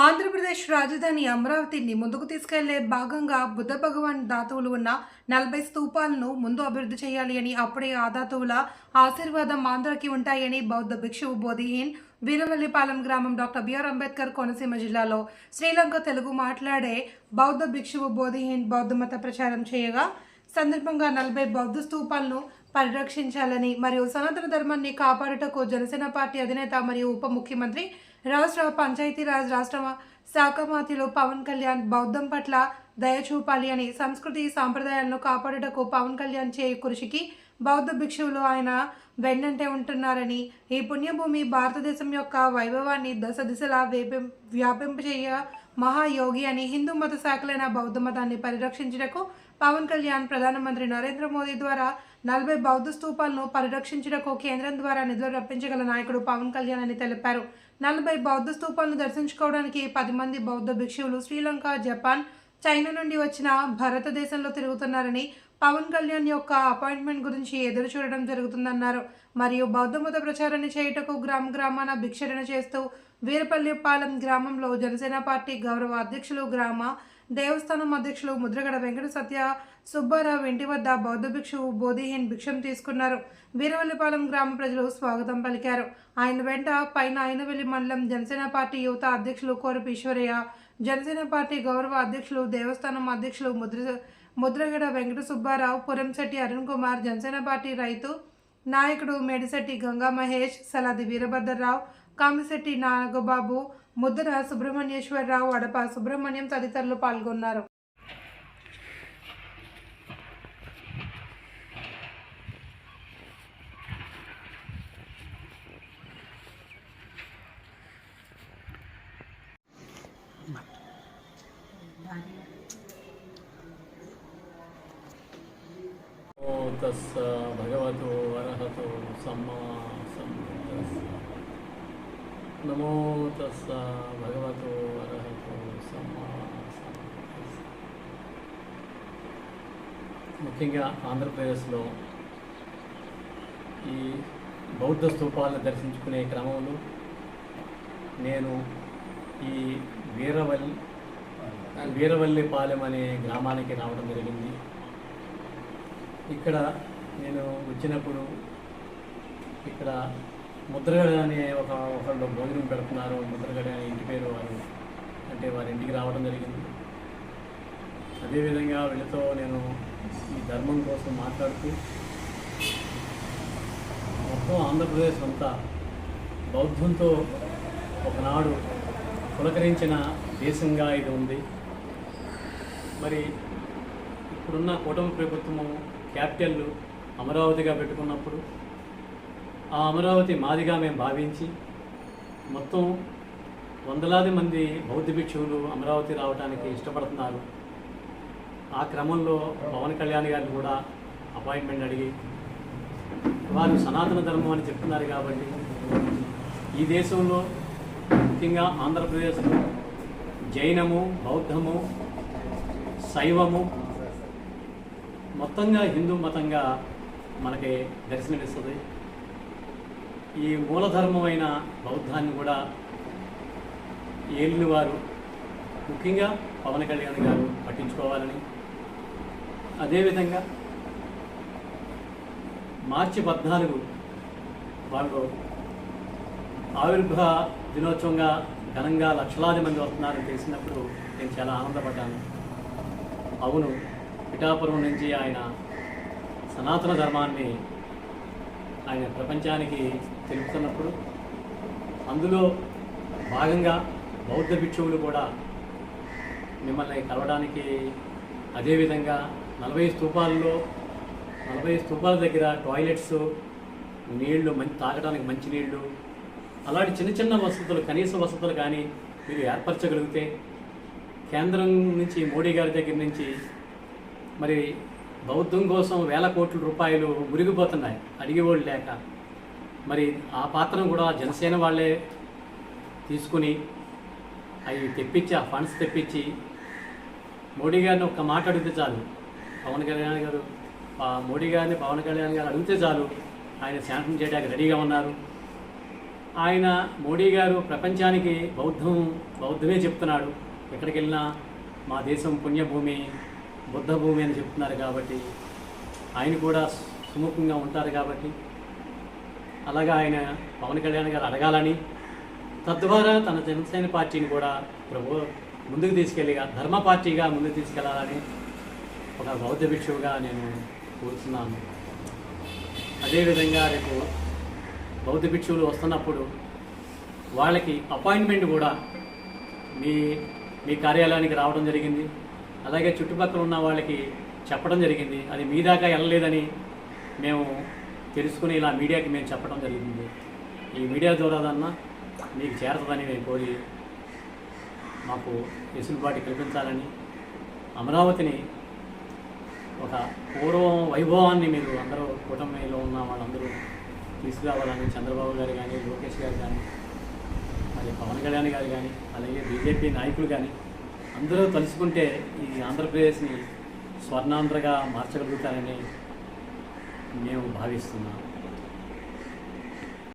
ఆంధ్రప్రదేశ్ రాజధాని అమరావతిని ముందుకు తీసుకెళ్ళే భాగంగా బుద్ధ భగవాన్ ధాతువులు ఉన్న నలభై స్తూపాలను ముందు అభివృద్ధి చేయాలి అని అప్పుడే ఆ ధాతువుల ఆశీర్వాదం ఆంధ్రకి ఉంటాయని బౌద్ధ భిక్షువు బోధిహీన్ వీరవల్లిపాలెం గ్రామం డాక్టర్ బిఆర్ అంబేద్కర్ కోనసీమ జిల్లాలో శ్రీలంక తెలుగు మాట్లాడే బౌద్ధ భిక్షువు బోధిహీన్ బౌద్ధ మత ప్రచారం చేయగా సందర్భంగా నలభై బౌద్ధ స్తూపాలను పరిరక్షించాలని మరియు సనాతన ధర్మాన్ని కాపాడుటకు జనసేన పార్టీ అధినేత మరియు ఉప ముఖ్యమంత్రి రాష్ట్ర పంచాయతీరాజ్ రాష్ట్ర శాఖ మంత్రులు పవన్ కళ్యాణ్ బౌద్ధం పట్ల దయ చూపాలి అని సంస్కృతి సాంప్రదాయాలను కాపాడుటకు పవన్ కళ్యాణ్ చే కృషికి బౌద్ధ భిక్షువులు ఆయన వెన్నంటే ఉంటున్నారని ఈ పుణ్యభూమి భారతదేశం యొక్క వైభవాన్ని దశ దిశలా వేపి వ్యాపింపచేయ మహాయోగి అని హిందూ మత శాఖలైన బౌద్ధ మతాన్ని పరిరక్షించుటకు పవన్ కళ్యాణ్ ప్రధానమంత్రి నరేంద్ర మోదీ ద్వారా నలభై బౌద్ధ స్తూపాలను పరిరక్షించుటకు కేంద్రం ద్వారా నిధులు రప్పించగల నాయకుడు పవన్ కళ్యాణ్ అని తెలిపారు. నలభై బౌద్ధ స్తూపాలను దర్శించుకోవడానికి పది మంది బౌద్ధ భిక్షువులు శ్రీలంక జపాన్ చైనా నుండి వచ్చిన భారతదేశంలో తిరుగుతున్నారని పవన్ కళ్యాణ్ యొక్క అపాయింట్మెంట్ గురించి ఎదురు చూడడం జరుగుతుందన్నారు. మరియు బౌద్ధ మత ప్రచారాన్ని చేయుటకు గ్రామ గ్రామాన భిక్షరణ చేస్తూ వీరపల్లిపాలెం గ్రామంలో జనసేన పార్టీ గౌరవ అధ్యక్షులు గ్రామ దేవస్థానం అధ్యక్షులు ముద్రగడ వెంకట సత్య సుబ్బారావు ఇంటి వద్ద బౌద్ధ భిక్షువు బోధిహీన్ భిక్షం తీసుకున్నారు. వీరవల్లిపాలెం గ్రామ ప్రజలు స్వాగతం పలికారు. ఆయన వెంట పైన అయినవెల్లి మండలం జనసేన పార్టీ యువత అధ్యక్షులు కోరపు ఈశ్వరయ్య జనసేన పార్టీ గౌరవ అధ్యక్షులు దేవస్థానం అధ్యక్షులు ముద్ర ముద్రగడ వెంకట సుబ్బారావు పురంశెట్టి అరుణ్ కుమార్ జనసేన పార్టీ రైతు నాయకుడు మేడిశెట్టి గంగా మహేష్ సలాది వీరభద్రరావు కామిశెట్టి నాగబాబు ముద్ర సుబ్రహ్మణ్యేశ్వరరావు అడప సుబ్రహ్మణ్యం తదితరులు పాల్గొన్నారు. నమో తస్స భగవతో అర్హతో సమ్మా నమో తస్స భగవతో అర్హతో సమ్మా ముఖ్యంగా ఆంధ్రప్రదేశ్లో ఈ బౌద్ధ స్థూపాలను దర్శించుకునే క్రమంలో నేను ఈ వీరవల్లి వీరవల్లిపాలెం అనే గ్రామానికి రావడం జరిగింది. ఇక్కడ నేను వచ్చినప్పుడు ఇక్కడ ముద్రగడ అనే ఒక ఒకళ్ళు భోజనం పెడుతున్నారు. ముద్రగడ అనే ఇంటి పేరు వారు అంటే వారి ఇంటికి రావడం జరిగింది. అదేవిధంగా వీళ్ళతో నేను ఈ ధర్మం కోసం మాట్లాడుతూ మొత్తం ఆంధ్రప్రదేశ్ అంతా బౌద్ధంతో ఒకనాడు పులకరించిన దేశంగా ఇది ఉంది. మరి ఇప్పుడున్న కూటమి ప్రభుత్వము క్యాపిటల్ అమరావతిగా పెట్టుకున్నప్పుడు ఆ అమరావతి మాదిగా మేము భావించి మొత్తం వందలాది మంది బౌద్ధ భిక్షువులు అమరావతి రావడానికి ఇష్టపడుతున్నారు. ఆ క్రమంలో పవన్ కళ్యాణ్ గారిని కూడా అపాయింట్మెంట్ అడిగి వారు సనాతన ధర్మం అని చెప్తున్నారు కాబట్టి ఈ దేశంలో ముఖ్యంగా ఆంధ్రప్రదేశ్లో జైనము బౌద్ధము శైవము మొత్తంగా హిందూ మతంగా మనకి దర్శనమిస్తుంది. ఈ మూలధర్మమైన బౌద్ధాన్ని కూడా ఏలిన వారు ముఖ్యంగా పవన్ కళ్యాణ్ గారు పట్టించుకోవాలని. అదేవిధంగా మార్చి పద్నాలుగు వాళ్ళు ఆవిర్భావ దినోత్సవంగా ఘనంగా లక్షలాది మంది వస్తున్నారని తెలిసినప్పుడు నేను చాలా ఆనందపడ్డాను. అవును పిఠాపురం నుంచి ఆయన సనాతన ధర్మాన్ని ఆయన ప్రపంచానికి తెలుపుతున్నప్పుడు అందులో భాగంగా బౌద్ధ భిక్షువులు కూడా మిమ్మల్ని కలవడానికి అదేవిధంగా నలభై స్తూపాల్లో నలభై స్తూపాల దగ్గర టాయిలెట్స్ నీళ్ళు మంచి తాగడానికి మంచినీళ్ళు అలాంటి చిన్న చిన్న వసతులు కనీస వసతులు కానీ మీరు ఏర్పరచగలిగితే కేంద్రం నుంచి మోడీ గారి దగ్గర నుంచి మరి బౌద్ధం కోసం వేల కోట్ల రూపాయలు మురిగిపోతున్నాయి. అడిగేవాళ్ళు లేక. మరి ఆ పాత్రను కూడా జనసేన వాళ్ళే తీసుకుని అవి తెప్పించి ఆ ఫండ్స్ తెప్పించి మోడీ గారిని ఒక్క మాట అడిగితే చాలు. పవన్ కళ్యాణ్ గారు ఆ మోడీ గారిని పవన్ కళ్యాణ్ గారు అడిగితే చాలు ఆయన శాంతం చేయడానికి రెడీగా ఉన్నారు. ఆయన మోడీ గారు ప్రపంచానికి బౌద్ధం బౌద్ధమే చెప్తున్నాడు. ఎక్కడికి వెళ్ళినా మా దేశం పుణ్యభూమి బుద్ధ భూమి అని చెప్తున్నారు కాబట్టి ఆయన కూడా సుముఖంగా ఉంటారు కాబట్టి అలాగా ఆయన పవన్ కళ్యాణ్ గారు అడగాలని తద్వారా తన జనసేన పార్టీని కూడా ప్రభు ముందుకు తీసుకెళ్ళిగా ధర్మ పార్టీగా ముందుకు తీసుకెళ్ళాలని ఒక బౌద్ధ భిక్షువుగా నేను కోరుతున్నాను. అదేవిధంగా రేపు బౌద్ధ భిక్షువులు వస్తున్నప్పుడు వాళ్ళకి అపాయింట్మెంట్ కూడా మీ మీ కార్యాలయానికి రావడం జరిగింది. అలాగే చుట్టుపక్కల ఉన్న వాళ్ళకి చెప్పడం జరిగింది. అది మీ దాకా వెళ్ళలేదని మేము తెలుసుకుని ఇలా మీడియాకి మేము చెప్పడం జరిగింది. ఈ మీడియా ద్వారాదన్నా మీకు చేరతదని మేము కోరి మాకు వెసులుబాటు కల్పించాలని అమరావతిని ఒక పూర్వం వైభవాన్ని మీరు అందరూ కూటమిలో ఉన్న వాళ్ళందరూ తీసుకురావాలని చంద్రబాబు గారు కానీ లోకేష్ గారు కానీ మరి పవన్ కళ్యాణ్ గారు కానీ అలాగే బీజేపీ నాయకులు కానీ అందరూ తలుచుకుంటే ఈ ఆంధ్రప్రదేశ్ని స్వర్ణాంధ్రగా మార్చగలుగుతారని మేము భావిస్తున్నాం.